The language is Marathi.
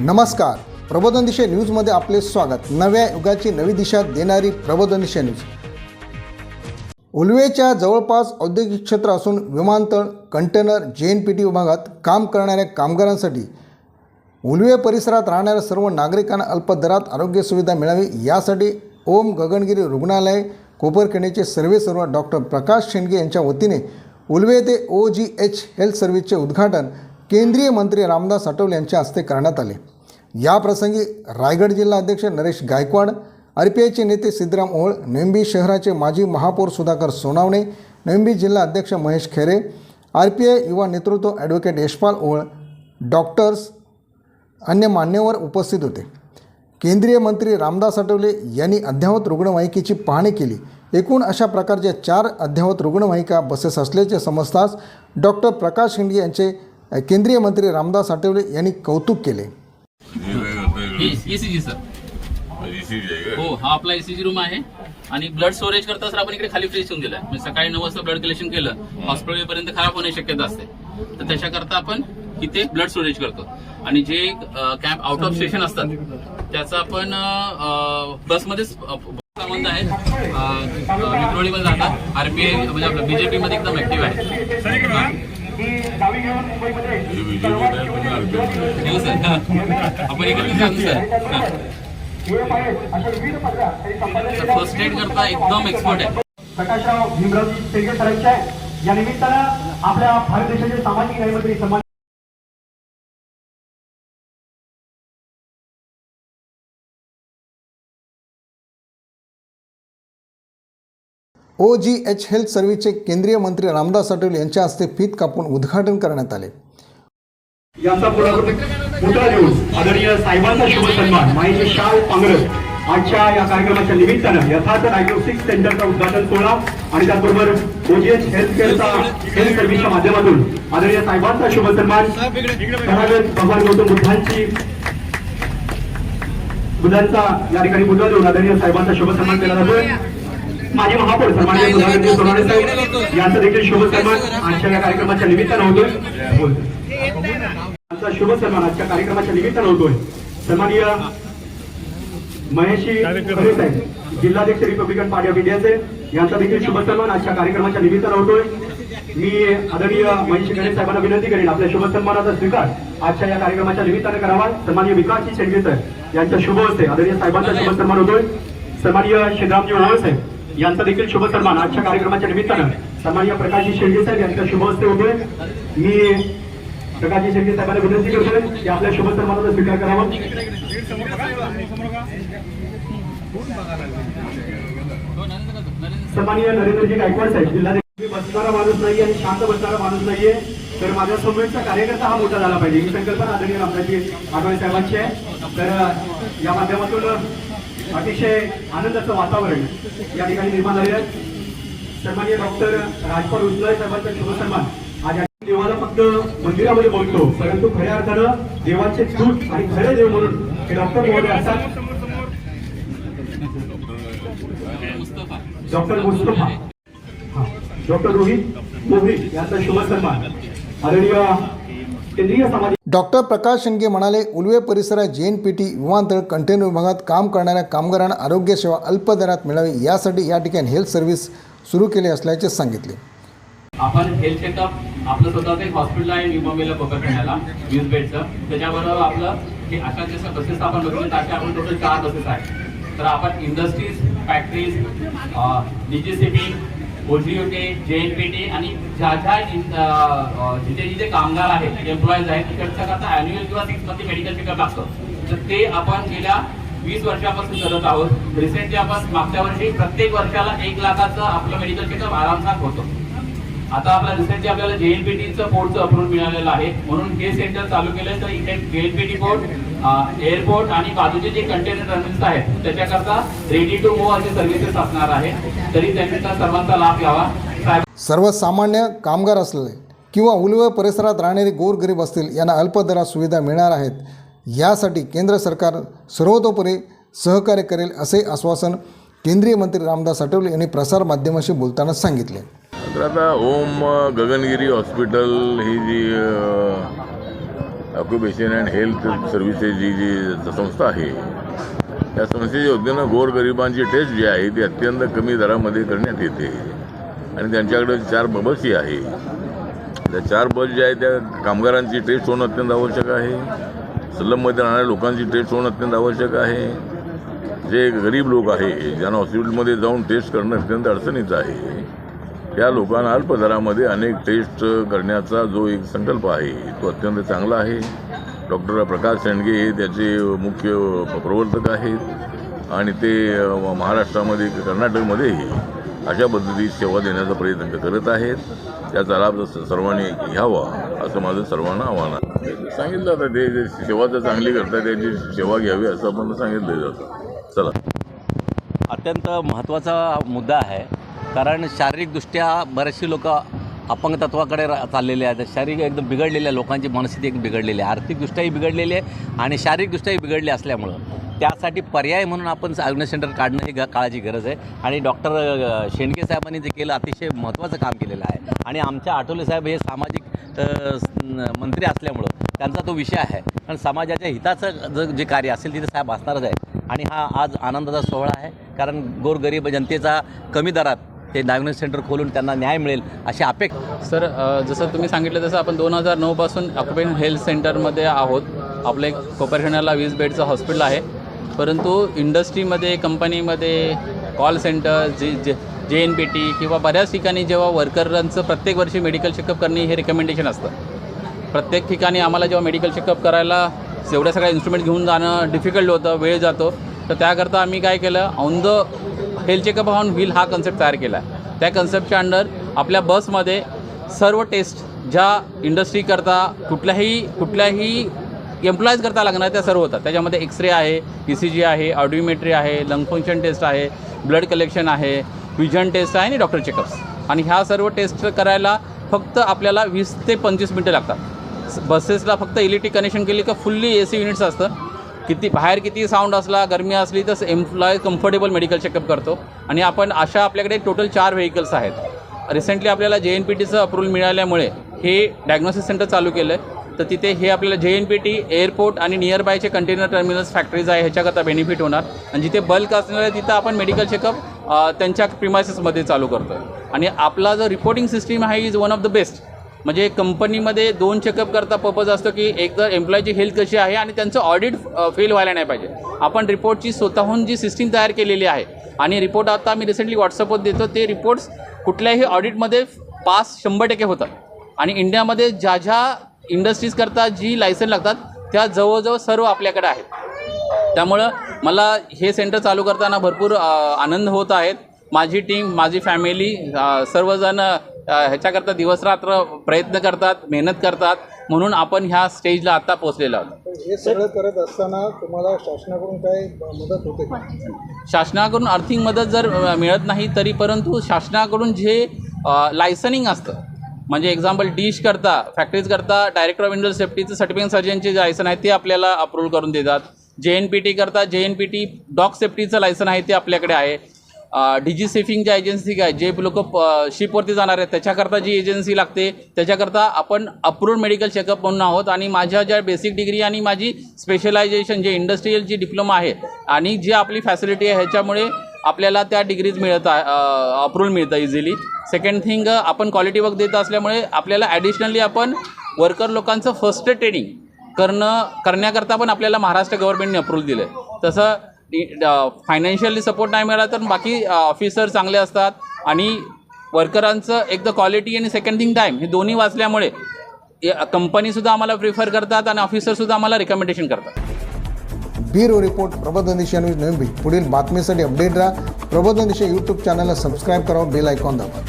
नमस्कार. प्रबोधन दिशा न्यूजमध्ये आपले स्वागत. नव्या युगाची नवी दिशा देणारी प्रबोधन दिशा न्यूज. उलवेच्या जवळपास औद्योगिक क्षेत्र असून विमानतळ कंटेनर जे एन पी टी विभागात काम करणाऱ्या कामगारांसाठी उलवे परिसरात राहणाऱ्या सर्व नागरिकांना अल्प दरात आरोग्य सुविधा मिळावी यासाठी ओम गगनगिरी रुग्णालय कोपरखेड्याचे सर्वे सर्व डॉक्टर प्रकाश शेंडगे यांच्या वतीने उल्वे ते ओ जी एच हेल्थ सर्व्हिसचे उद्घाटन केंद्रीय मंत्री रामदास आठवले यांच्या हस्ते करण्यात आले. याप्रसंगी रायगड जिल्हा अध्यक्ष नरेश गायकवाड आर पी आयचे नेते सिद्धराम ओळ नेंबी शहराचे माजी महापौर सुधाकर सोनावणे नेंबी जिल्हा अध्यक्ष महेश खेरे आर पी आय युवा नेतृत्व ॲडव्होकेट यशपाल ओळ डॉक्टर्स अन्य मान्यवर उपस्थित होते. केंद्रीय मंत्री रामदास आठवले यांनी अद्ययावत रुग्णवाहिकेची पाहणी केली. एकूण अशा प्रकारच्या चार अद्ययावत रुग्णवाहिका बसेस असल्याचे समजताच डॉक्टर प्रकाश शिंदे यांचे केंद्रीय मंत्री रामदास आठवले यांनी कौतुक केले. ईसीजी सर हो हा आपला ईसीजी रूम आहे. आणि ब्लड स्टोरेज करता सर आपण इकडे खाली फ्रीज ठेवून दिलाय. म्हणजे सकाळी नऊ वाजता ब्लड कलेक्शन केलं हॉस्पिटल पर्यंत खराब होण्याची शक्यता असते. तर त्याच्याकरता आपण इथे ब्लड स्टोरेज करतो. आणि जे कॅम्प आउट ऑफ स्टेशन असतात त्याचा आपण बसमध्येच संबंध आहे. विक्रोळीमध्ये जातात. आरपीआय म्हणजे आपलं बीजेपी मध्ये एकदम ऍक्टिव्ह आहे. फर्स्ट एड करता एकदम एक्सपर्ट आहे. प्रकाशराव भीमरावजी शेळके सरांच्या या निमित्तानं आपल्या भारत देशाचे सामाजिक न्यायमंत्री सन्मान ओ जी एच हेल्थ सर्व्हिसचे केंद्रीय मंत्री रामदास आठवले यांच्या हस्ते फीत कापून उद्घाटन करण्यात आले. यांचा पुढाकार देऊन आदरणीय साहेबांचा शुभ सन्मान माहिती शाल पांगरस आजच्या या कार्यक्रमाच्या निमित्तानं यथार्थ डायग्नोस्टिक सेंटरचा उद्घाटन सोहळा आणि त्याचबरोबर ओजीएच हेल्थ केअरचा हेल्थ सर्व्हिसच्या माध्यमातून आदरणीय साहेबांचा शुभ सन्मान भगवान गौतम बुद्धांची बुद्धांचा या ठिकाणी मुद्रा देऊन आदरणीय साहेबांचा शुभ सन्मान केला जातोय. माझे महापौर सुधाकरजी सोनवणे साहेब यांचा देखील शुभ सन्मान आजच्या या कार्यक्रमाच्या निमित्तानं होतोय. आजचा शुभ सन्मान आजच्या कार्यक्रमाच्या निमित्तानं होतोय. सन्माननीय महेशी खरे साहेब जिल्हाध्यक्ष रिपब्लिकन पार्टी ऑफ इंडियाचे यांचा देखील शुभ सन्मान आजच्या कार्यक्रमाच्या निमित्तानं होतोय. मी आदरणीय महेशी खरे साहेबांना विनंती करेन आपल्या शुभ सन्मानाचा स्वीकार आजच्या या कार्यक्रमाच्या निमित्तानं करावा. सन्माननीय विकासजी शेंडगे साहेब यांच्या शुभ हस्ते आदरणीय साहेबांचा शुभ सन्मान होतोय. सन्माननीय शिवरामजी ओवळ साहेब यांचा देखील शुभ सन्मान. आजच्या कार्यक्रमाच्या निमित्तानं सन्माननीय प्रकाशजी शेंडगे साहेब यांच्या शुभ हस्ते होते मी प्रकाशजी शेट्टी साहेबांना विनंती करतोय की आपल्या शुभ सन्मानाचा स्वीकार करावा. सन्माननीय नरेंद्रजी गायकवाड साहेब जिल्हा बसणारा माणूस नाहीये आणि शांत बसणारा माणूस नाहीये. तर माझ्या समोरचा कार्यकर्ता हा मोठा झाला पाहिजे. ही संकल्पना आदरणीय रामदासजी आठवले साहेबांची आहे. तर या माध्यमातून अतिशय आनंदाचं वातावरण या ठिकाणी निर्माण झालेलं आहे. सन्मान्य डॉक्टर राजपाल उजलाय साहेबांचा शुभसन्मान आज या देवाला फक्त मंदिरामध्ये बोलतो परंतु खऱ्या अर्थानं देवाचे दूत आणि खरे देव म्हणून हे डॉक्टर महोदय असतात. डॉक्टर मुस्तफा. डॉक्टर रोहित मोहित यांचा शुभसन्मान आदरणीय केंद्रीय सामाजिक डॉक्टर प्रकाश शिंदे म्हणाले उलवे परिसरात जे एन पी टी विमानतळ कंटेनर विभागात काम करणाऱ्या कामगारांना आरोग्य सेवा अल्प दरात मिळावी यासाठी या ठिकाणी हेल्थ सर्व्हिस सुरू केली असल्याचे सांगितले. आपण हेल्थ चेकअप आपलं स्वतःचं एक हॉस्पिटल आहे न्यू मुंबईला कोपरखेड्याला वीस बेडचं त्याच्याबरोबर आपलं हे अशा जसं बसेस आपण बघितलं अशा आपण टोटल चार बसेस आहेत. तर आपण इंडस्ट्रीज फॅक्टरीज डीजीसीबी होते जे एन पी टी आणि ज्या ज्या जिथे जिथे कामगार आहेत एम्प्लॉईज आहेत तिकडच्या करता अॅन्युअल किंवा सिक्समध्ये मेडिकल चेकअप लागतं. तर ते आपण गेल्या वीस वर्षापासून करत आहोत. रिसेंटली आपण मागच्या वर्षी प्रत्येक वर्षाला एक लाखाचं आपलं मेडिकल चेकअप आरामसात होतं. आता आपला रिसेंटली आपल्याला जेएनपीटीचं बोर्डचं अप्रूव्ह मिळालेलं आहे. म्हणून हे सेंटर चालू केलं तर इथे जेएनपीटी बोर्ड एअरपोर्ट आणि बाजूचे जे कंटेनर टर्मिनल्स आहेत त्याच्याकरता रेडी टू मूव्ह असे सर्व्हिसेस असणार आहे तरी त्यांचा सर्वांचा लाभ घ्यावा. सर्वसामान्य कामगार असलेले किंवा उलवे परिसरात राहणारे गोरगरीब असतील यांना अल्प दरात सुविधा मिळणार आहेत. यासाठी केंद्र सरकार सर्वतोपरी सहकार्य करेल असे आश्वासन केंद्रीय मंत्री रामदास आठवले यांनी प्रसारमाध्यमाशी बोलताना सांगितले. तर आता ओम गगनगिरी हॉस्पिटल ही जी ऑक्युपेशन अँड हेल्थ सर्व्हिसेस जी जी संस्था आहे त्या संस्थेच्या योजनेनं गोरगरिबांची टेस्ट जी आहे ती अत्यंत कमी दरामध्ये करण्यात येते. आणि त्यांच्याकडे चार बसही आहे. त्या चार बस ज्या आहेत त्या कामगारांची टेस्ट होणं अत्यंत आवश्यक आहे. सलममध्ये राहणाऱ्या लोकांची टेस्ट होणं अत्यंत आवश्यक आहे. जे गरीब लोक आहे ज्यांना हॉस्पिटलमध्ये जाऊन टेस्ट करणं अत्यंत अडचणीचं आहे त्या लोकांना अल्प दरामध्ये अनेक टेस्ट करण्याचा जो एक संकल्प आहे तो अत्यंत चांगला आहे. डॉक्टर प्रकाश शेंडगे हे त्याचे मुख्य प्रवर्तक आहेत आणि ते महाराष्ट्रामध्ये कर्नाटकमध्येही अशा पद्धतीची सेवा देण्याचा प्रयत्न करत आहेत. त्याचा लाभ सर्वांनी घ्यावा असं माझं सर्वांना आव्हान आहे. सांगितलं आता ते सेवा तर चांगली करतात त्याची सेवा घ्यावी असं आपण सांगितलं जातं. चला. अत्यंत महत्त्वाचा मुद्दा आहे. कारण शारीरिकदृष्ट्या बरेचसे लोक अपंगतत्वाकडे चाललेले आहेत. शारीरिक एकदम बिघडलेल्या लोकांची मनस्थिती एक बिघडलेली आहे. आर्थिकदृष्ट्याही बिघडलेली आहे आणि शारीरिकदृष्ट्याही बिघडली असल्यामुळं. त्यासाठी पर्याय म्हणून आपण अग्नि सेंटर काढणं ही ग काळाची गरज आहे. आणि डॉक्टर शेंडगे साहेबांनी जे केलं अतिशय महत्त्वाचं काम केलेलं आहे. आणि आमच्या आठवले साहेब हे सामाजिक मंत्री असल्यामुळं त्यांचा तो विषय आहे. कारण समाजाच्या हिताचं ज जे कार्य असेल तिथे साहेब असणारच आहे आणि हा आज आनंदाचा सोहळा आहे. कारण गोरगरीब जनतेचा कमी दरात ते डायग्नोस सेंटर खोलून त्यांना न्याय मिळेल अशी अपेक्षा. सर जसं तुम्ही सांगितलं तसं आपण दोन हजार नऊपासून ऑक्युपेशन हेल्थ सेंटरमध्ये आहोत. आपलं एक कोपरखेण्याला वीस बेडचं हॉस्पिटल आहे. परंतु इंडस्ट्रीमध्ये कंपनीमध्ये कॉल सेंटर जे जे जे एन पी टी किंवा बऱ्याच ठिकाणी जेव्हा वर्करांचं प्रत्येक वर्षी मेडिकल चेकअप करणे हे रिकमेंडेशन असतं. प्रत्येक ठिकाणी आम्हाला जेव्हा मेडिकल चेकअप करायला एवढ्या सगळ्या इन्स्ट्रुमेंट घेऊन जाणं डिफिकल्ट होतं वेळ जातो. तर त्याकरता आम्ही काय केलं on the health checkup on wheel हा कन्सेप्ट तयार केला. आहे त्या कन्सेप्टच्या अंडर आपल्या बसमध्ये सर्व टेस्ट ज्या इंडस्ट्रीकरता कुठल्याही कुठल्याही एम्प्लॉईज करता लागणार त्या सर्व होतात. त्याच्यामध्ये एक्स रे आहे ई सी जी आहे ऑडिओमेट्री आहे लंग फंक्शन टेस्ट आहे ब्लड कलेक्शन आहे विजन टेस्ट आहे आणि डॉक्टर चेकअप्स आणि ह्या सर्व टेस्ट करायला फक्त आपल्याला वीस ते पंचवीस मिनटं लागतात. बसेसला फक्त इलेक्ट्रिक कनेक्शन केली का फुल्ली ए सी युनिट्स असतं. किती बाहेर किती साऊंड असला गरमी असली तर एम्प्लॉय कम्फर्टेबल मेडिकल चेकअप करतो. आणि आपण अशा आपल्याकडे टोटल चार व्हेकल्स आहेत. रिसेंटली आपल्याला जे एन पी टीचं अप्रूव्हल मिळाल्यामुळे हे डायग्नोसिस सेंटर चालू केलं आहे तर तिथे हे आपल्याला J N P T airport आणि नियर बायचे कंटेनर टर्मिनल्स फॅक्टरीज आहे ह्याच्याकरता बेनिफिट होणार. आणि जिथे बल्क असणार आहे तिथं आपण मेडिकल चेकअप त्यांच्या प्रिमायसेसमध्ये चालू करतो आहे आणि आपला जो रिपोर्टिंग सिस्टीम आहे is one of the best म्हणजे कंपनीमध्ये दोन चेकअप करता पर्पज असतो की एक तर एम्प्लॉयची हेल्थ कशी आहे आणि त्यांचं ऑडिट फेल व्हायला नाही पाहिजे. आपण रिपोर्टची स्वतःहून जी सिस्टीम तयार केलेली आहे आणि रिपोर्ट आता मी रिसेंटली व्हॉट्सअपवर देतो ते रिपोर्ट्स कुठल्याही ऑडिटमध्ये पास शंभर टक्के होतात. आणि इंडियामध्ये ज्या ज्या इंडस्ट्रीजकरता जी लायसन लागतात त्या जवळजवळ सर्व आपल्याकडे आहेत. त्यामुळं मला हे सेंटर चालू करताना भरपूर आनंद होत आहेत. माझी टीम माझी फॅमिली सर्वजण ह्याच्याकरता दिवसरात्र प्रयत्न करतात मेहनत करतात म्हणून आपण ह्या स्टेजला आता पोहोचलेलो आहोत. हे सगळं करत असताना तुम्हाला शासनाकडून काय मदत होते का? शासनाकडून आर्थिक मदत जर मिळत नाही तरी परंतु शासनाकडून जे लायसनिंग असतं म्हणजे एक्झाम्पल डिश करता फॅक्टरीज करता डायरेक्टर ऑफ इंडस्ट्रियल सेफ्टीचं सर्टिफिकेट सर्जनचे जे लायसन आहे ते आपल्याला अप्रूव्ह करून देतात. जे एन पी टी करता J N P T dock सेफ्टीचं licence आहे ते आपल्याकडे आहे. डिजी सेफिंग ज्या एजन्सी काय जे लोक शिपवरती जाणार आहेत त्याच्याकरता जी एजन्सी लागते त्याच्याकरता आपण अप्रूव्ड मेडिकल चेकअप म्हणून आहोत. आणि माझ्या ज्या बेसिक डिग्री आणि माझी स्पेशलायझेशन जे इंडस्ट्रीयल जी डिप्लोमा आहे आणि जी आपली फॅसिलिटी आहे ह्याच्यामुळे आपल्याला त्या डिग्रीज मिळत आहे अप्रूव्हल मिळतं इझिली सेकंड थिंग आपण क्वालिटी वर्क देत असल्यामुळे आपल्याला ॲडिशनली आपण वर्कर लोकांचं फर्स्ट ट्रेनिंग करणं करण्याकरता पण आपल्याला महाराष्ट्र गव्हर्नमेंटने अप्रूव्हल दिलं आहे तसं फायनान्शियली सपोर्ट नाही मिळाला तर बाकी ऑफिसर चांगले असतात आणि वर्करांचं एक तर क्वालिटी आणि सेकंड थिंग टाईम हे दोन्ही वाचल्यामुळे कंपनीसुद्धा आम्हाला प्रिफर करतात आणि ऑफिसरसुद्धा आम्हाला रिकमेंडेशन करतात. ब्युरो रिपोर्ट प्रबोधन दिशा न्यूज नवी पुढील बातमीसाठी अपडेट राहा. प्रबोधनदिशा यूट्यूब चॅनलला सबस्क्राईब करा बेल आयकॉन दाबा.